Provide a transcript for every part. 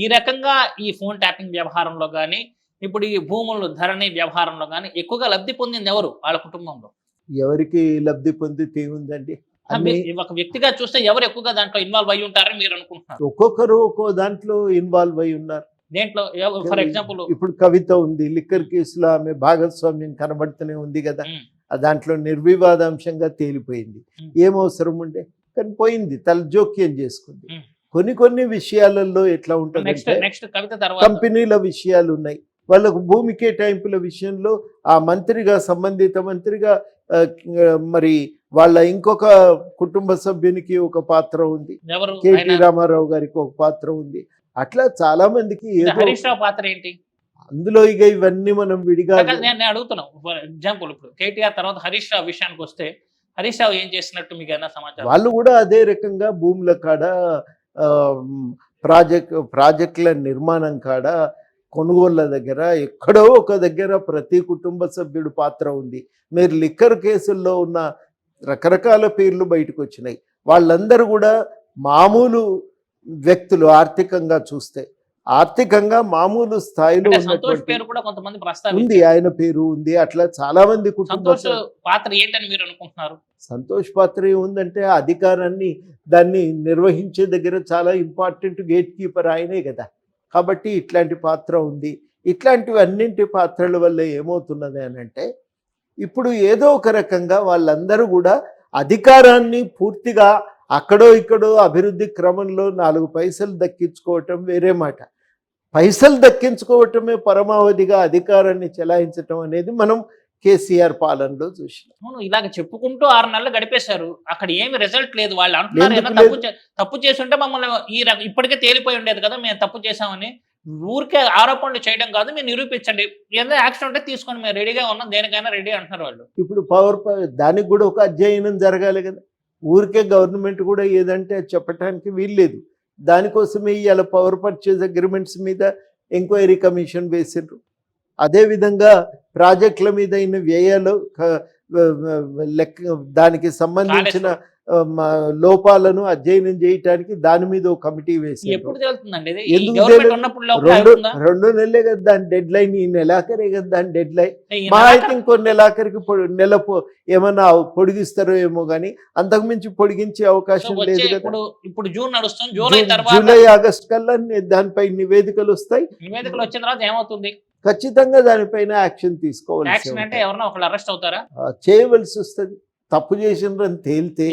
ఈ రకంగా ఈ ఫోన్ ట్యాపింగ్ వ్యవహారంలో కానీ ఇప్పుడు ఈ భూములు ధరణి వ్యవహారంలో కానీ ఎక్కువగా లబ్ధి పొందింది ఎవరు వాళ్ళ కుటుంబంలో? ఎవరికి లబ్ధి పొందితే ఉందండి ఒక వ్యక్తిగా చూస్తే ఎవరు ఎక్కువగా దాంట్లో ఇన్వాల్వ్ అయ్యి ఉంటారని మీరు అనుకుంటున్నారు? ఒక్కొక్కరు ఒక్కో దాంట్లో ఇన్వాల్వ్ అయి ఉన్నారు. దేంట్లో ఫర్ ఎగ్జాంపుల్ ఇప్పుడు కవిత ఉంది లిక్కర్ కేసులో ఆమె భాగస్వామ్యం కనబడుతూనే ఉంది కదా. దాంట్లో నిర్వివాదాంశంగా తేలిపోయింది. ఉమ్. ఏం అవసరం ఉండే? కానీ పోయింది తల జోక్యం చేసుకుంది. కొన్ని కొన్ని విషయాలలో ఎట్లా తర్వాత కంపెనీల విషయాలు ఉన్నాయి. వాళ్ళకు భూమి కేటాయింపుల విషయంలో ఆ మంత్రిగా సంబంధిత మంత్రిగా మరి వాళ్ళ ఇంకొక కుటుంబ సభ్యునికి ఒక పాత్ర ఉంది. కేటీ రామారావు గారికి ఒక పాత్ర ఉంది. అట్లా చాలా మందికి పాత్ర ఏంటి? అందులో ఇక ఇవన్నీ మనం విడిగా నేను నేను అడుగుతున్నా. ఫర్ ఎగ్జాంపుల్ ఇప్పుడు కేటీఆర్ తర్వాత హరీష్ రావు విషయానికి వస్తే హరీష్ రావు ఏం చేసినట్టు మీకు ఏమైనా సమాచారం? వాళ్ళు కూడా అదే రకంగా భూముల కాడ ప్రాజెక్ట్ ప్రాజెక్టుల నిర్మాణం కాడ కొనుగోళ్ళ దగ్గర ఎక్కడో ఒక దగ్గర ప్రతి కుటుంబ సభ్యుడు పాత్ర ఉంది. మీరు లిక్కర్ కేసుల్లో ఉన్న రకరకాల పేర్లు బయటకు వచ్చినాయి. వాళ్ళందరూ కూడా మామూలు వ్యక్తులు ఆర్థికంగా చూస్తే ఆర్థికంగా మామూలు స్థాయిలో ఉంది ఆయన పేరు ఉంది అట్లా చాలా మంది కుటుంబ సంతోష్ సభ్యులు- పాత్ర ఏంటని మీరు అనుకుంటున్నారు? సంతోష్ పాత్ర ఏముందంటే అధికారాన్ని దాన్ని నిర్వహించే దగ్గర చాలా ఇంపార్టెంట్ గేట్ కీపర్ ఆయనే కదా. కాబట్టి ఇట్లాంటి పాత్ర ఉంది. ఇట్లాంటివి అన్నింటి పాత్రల వల్ల ఏమవుతున్నది అని అంటే ఇప్పుడు ఏదో ఒక రకంగా వాళ్ళందరూ కూడా అధికారాన్ని పూర్తిగా అక్కడో ఇక్కడో అభివృద్ధి క్రమంలో నాలుగు పైసలు దక్కించుకోవటం వేరే మాట. పైసలు దక్కించుకోవటమే పరమావధిగా అధికారాన్ని చెలాయించటం అనేది మనం కేసీఆర్ పాలనలో చూసినాం. అవును ఇలాగ చెప్పుకుంటూ ఆరు నెలలు గడిపేశారు. అక్కడ ఏమి రిజల్ట్ లేదు. వాళ్ళు అంటున్నారు ఏదైనా తప్పు చేసి ఉంటే మమ్మల్ని ఈ ఇప్పటికే తేలిపోయి ఉండేది కదా మేము తప్పు చేశామని. ఊరికే ఆరోపణలు చేయడం కాదు మీరు నిరూపించండి. ఏదైనా యాక్షన్ ఉంటే తీసుకొని మేము రెడీగా ఉన్నాం దేనికైనా రెడీ అంటున్నారు వాళ్ళు. ఇప్పుడు పవర్ దానికి కూడా ఒక అధ్యయనం జరగాలి కదా. ఊరికే గవర్నమెంట్ కూడా ఏదంటే చెప్పడానికి వీల్లేదు. దానికోసమే ఇవాళ పవర్ పర్చేజ్ అగ్రిమెంట్స్ మీద ఎంక్వైరీ కమిషన్ వేసిండ్రు అదేవిధంగా ప్రాజెక్టుల మీద అయిన వ్యయాలు లెక్క దానికి సంబంధించిన లోపాలను అధ్యయనం చేయటానికి దాని మీద ఒక కమిటీ వేసి ఎప్పుడు రెండు నెలలే కదా దాని డెడ్ లైన్ ఈ నెలాఖరే కదా దాని డెడ్ లైన్ మా అయితే ఇంకో నెలాఖరికి నెల ఏమన్నా పొడిగిస్తారో ఏమో కానీ అంతకుమించి పొడిగించే అవకాశం లేదు కదా. ఇప్పుడు జూన్ నడుస్తుంది. జూలై జూలై ఆగస్ట్ కల్లా దానిపై నివేదికలు వస్తాయి. నివేదికలు వచ్చిన తర్వాత ఏమవుతుంది? ఖచ్చితంగా దానిపైన యాక్షన్ అవుతారా? చేయవలసి వస్తుంది. తప్పు చేసినారని తేలితే?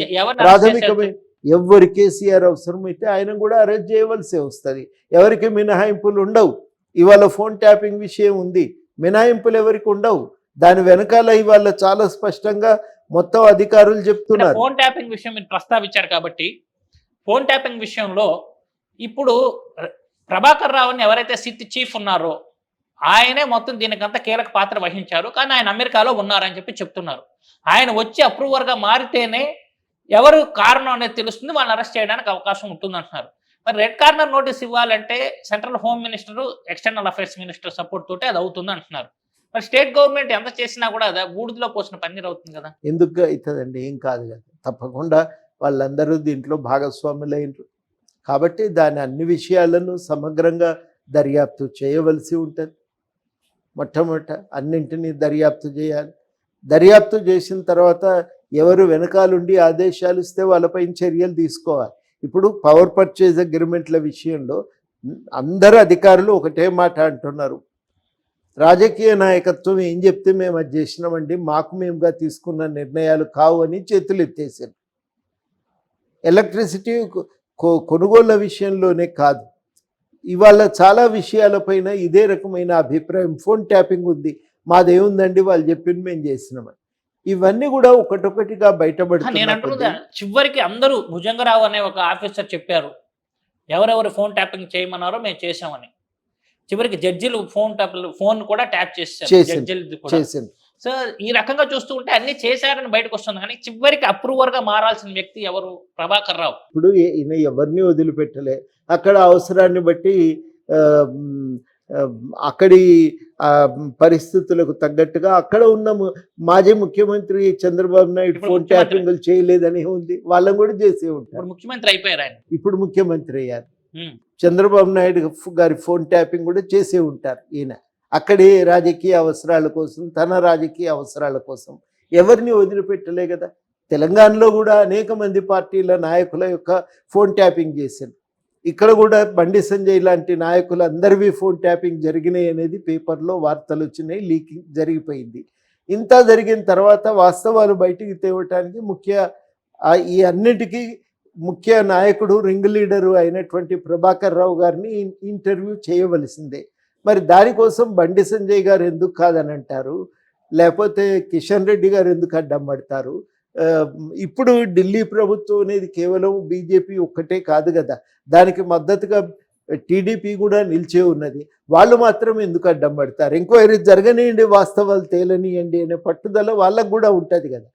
ప్రాథమికమైన ఎవరి కేసీఆర్ అవసరమైతే ఆయన కూడా అరెస్ట్ చేయవలసి వస్తుంది. ఎవరికి మినహాయింపులు ఉండవు. ఇవాళ ఫోన్ ట్యాపింగ్ విషయం ఉంది. మినహాయింపులు ఎవరికి ఉండవు. దాని వెనకాల ఇవాళ చాలా స్పష్టంగా మొత్తం అధికారులు చెప్తున్నారు. ఫోన్ ట్యాపింగ్ విషయం మీరు ప్రస్తావించారు కాబట్టి ఫోన్ ట్యాపింగ్ విషయంలో ఇప్పుడు ప్రభాకర్ రావుని ఎవరైతే సిట్ చీఫ్ ఉన్నారో ఆయనే మొత్తం దీనికంతా కీలక పాత్ర వహించారు. కానీ ఆయన అమెరికాలో ఉన్నారని చెప్పి చెప్తున్నారు. ఆయన వచ్చి అప్రూవర్గా మారితేనే ఎవరు కారణం అనేది తెలుస్తుంది. వాళ్ళని అరెస్ట్ చేయడానికి అవకాశం ఉంటుంది అంటున్నారు మరి రెడ్ కార్నర్ నోటీస్ ఇవ్వాలంటే central home minister external affairs minister support తోటే అది అవుతుంది అంటున్నారు మరి స్టేట్ గవర్నమెంట్ ఎంత చేసినా కూడా అది బూడిదలో పోసిన పన్నీర్ అవుతుంది కదా. ఎందుకు అవుతుందండి? ఏం కాదు కదా. తప్పకుండా వాళ్ళందరూ దీంట్లో భాగస్వాములైనరు కాబట్టి దాని అన్ని విషయాలను సమగ్రంగా దర్యాప్తు చేయవలసి ఉంటుంది. మొట్టమొదట అన్నింటినీ దర్యాప్తు చేయాలి. దర్యాప్తు చేసిన తర్వాత ఎవరు వెనకాలండి ఆదేశాలు ఇస్తే వాళ్ళపై చర్యలు తీసుకోవాలి. ఇప్పుడు పవర్ పర్చేజ్ అగ్రిమెంట్ల విషయంలో అందరు అధికారులు ఒకటే మాట అంటున్నారు. రాజకీయ నాయకత్వం ఏం చెప్తే మేము అది చేసినామండి మాకు మేముగా తీసుకున్న నిర్ణయాలు కావు అని చేతులు ఎత్తేసారు. ఎలక్ట్రిసిటీ కొ- కొనుగోళ్ళ విషయంలోనే కాదు. ఇవాళ చాలా విషయాలపైన ఇదే రకమైన అభిప్రాయం. ఫోన్ ట్యాపింగ్ ఉంది. మాదేముందండి వాళ్ళు చెప్పింది మేము చేసినామని. ఇవన్నీ కూడా ఒకటొకటిగా కొద్దీ చివరికి అందరూ భుజంగరావు అనే ఒక ఆఫీసర్ చెప్పారు. ఎవరెవరు ఫోన్ ట్యాపింగ్ చేయమన్నారో మేము చేసామని చివరికి జడ్జిలు ఫోన్ ట్యాప్ ఫోన్ కూడా ట్యాప్ చేశారు. జడ్జిలు చేసింది. సో ఈ రకంగా చూస్తూ ఉంటే అన్ని చేశారని బయటకు వస్తుంది. కానీ చివరికి అప్రూవర్గా మారాల్సిన వ్యక్తి ఎవరు? ప్రభాకర్ రావు. ఇప్పుడు ఈయన ఎవరిని వదిలిపెట్టలే? అక్కడ అవసరాన్ని బట్టి అక్కడి పరిస్థితులకు తగ్గట్టుగా అక్కడ ఉన్న మాజీ ముఖ్యమంత్రి చంద్రబాబు నాయుడు ఫోన్. ట్యాపింగ్లు చేయలేదని ఉంది. వాళ్ళని కూడా చేసే ఉంటారు. ముఖ్యమంత్రి అయిపోయారు ఆయన. ఇప్పుడు ముఖ్యమంత్రి అయ్యారు. చంద్రబాబు నాయుడు గారి ఫోన్ ట్యాపింగ్ కూడా చేసే ఉంటారు ఈయన. అక్కడే రాజకీయ అవసరాల కోసం తన రాజకీయ అవసరాల కోసం ఎవరిని వదిలిపెట్టలే కదా? తెలంగాణలో కూడా అనేక మంది పార్టీల నాయకుల యొక్క ఫోన్ ట్యాపింగ్ చేశారు. ఇక్కడ కూడా బండి సంజయ్ లాంటి నాయకులు అందరివి ఫోన్ ట్యాపింగ్ జరిగినాయి అనేది పేపర్లో వార్తలు వచ్చినాయి లీకింగ్ జరిగిపోయింది. ఇంత జరిగిన తర్వాత వాస్తవాలు బయటికి తేవటానికి ముఖ్య ఈ అన్నిటికీ ముఖ్య నాయకుడు రింగ్ లీడరు అయినటువంటి ప్రభాకర్ రావు గారిని ఇంటర్వ్యూ చేయవలసిందే. మరి దానికోసం బండి సంజయ్ గారు ఎందుకు కాదని అంటారు? లేకపోతే కిషన్ రెడ్డి గారు ఎందుకు అడ్డం ఇప్పుడు ఢిల్లీ ప్రభుత్వం అనేది కేవలం బీజేపీ ఒక్కటే కాదు కదా. దానికి మద్దతుగా టీడీపీ కూడా నిలిచే ఉన్నది. వాళ్ళు మాత్రం ఎందుకు అడ్డం పడతారు? ఎంక్వైరీ జరగనియండి వాస్తవాలు తేలనియండి అనే పట్టుదల వాళ్ళకు కూడా ఉంటుంది కదా.